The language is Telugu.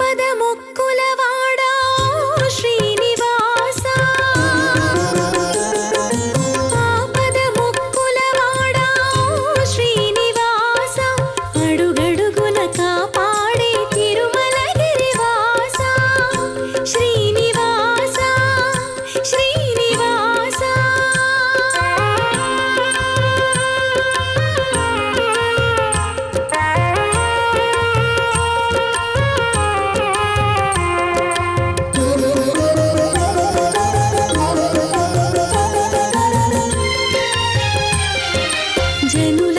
పదము 前路。